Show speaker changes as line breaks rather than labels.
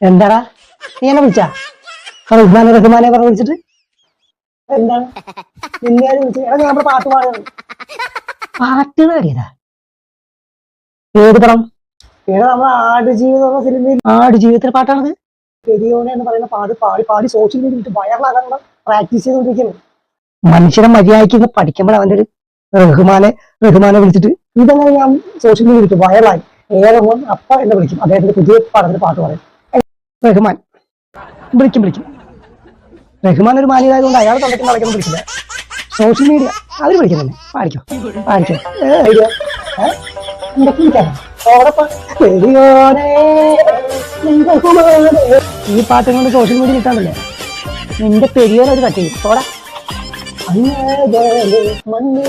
എന്താടാ? നീ എന്നെ വിളിച്ചാ റഹ്മാനെ റഹ്മാനെ പറഞ്ഞ് വിളിച്ചിട്ട്? എന്താണ്? നിന്നെ പാട്ട് പാടുകയാണ്. പാട്ട് പാടിയതാ? ഏത് പടം? ആടുജീവിതം എന്ന സിനിമയിൽ പാട്ടാണത്? എന്ന് പറയുന്ന പാടി പാടി സോഷ്യൽ മീഡിയയിൽ വൈറലാകാനുള്ള പ്രാക്ടീസ് ചെയ്തുകൊണ്ടിരിക്കുന്നു. മനുഷ്യനെ മര്യാദയ്ക്ക് പഠിക്കുമ്പോൾ അവന്റെ ഒരു റഹ്മാനെ റഹ്മാനെ വിളിച്ചിട്ട് ഇതങ്ങനെ ഞാൻ സോഷ്യൽ മീഡിയ വിളിച്ചു വൈറലായി ഏറെമോൻ അപ്പ എന്നെ വിളിക്കും. അദ്ദേഹത്തിന്റെ പുതിയ പടത്തിന് പാട്ട് പറയും റഹ്മാൻ. വിളിക്കും വിളിക്കും. റഹ്മാൻ ഒരു മാന്യതായതുകൊണ്ട് അയാൾ തൊണ്ടയ്ക്ക് നടക്കുന്ന വിളിക്കില്ല. സോഷ്യൽ മീഡിയ അവർ വിളിക്കുന്നു പാടിക്കോ പാടിക്കോ. ഈ പാട്ടും കൊണ്ട് സോഷ്യൽ മീഡിയ കിട്ടാണ്ടല്ലേ നിന്റെ പെരിയോനെ ഒരു കട്ട് തോടാ അങ്ങേ മണ്ണ്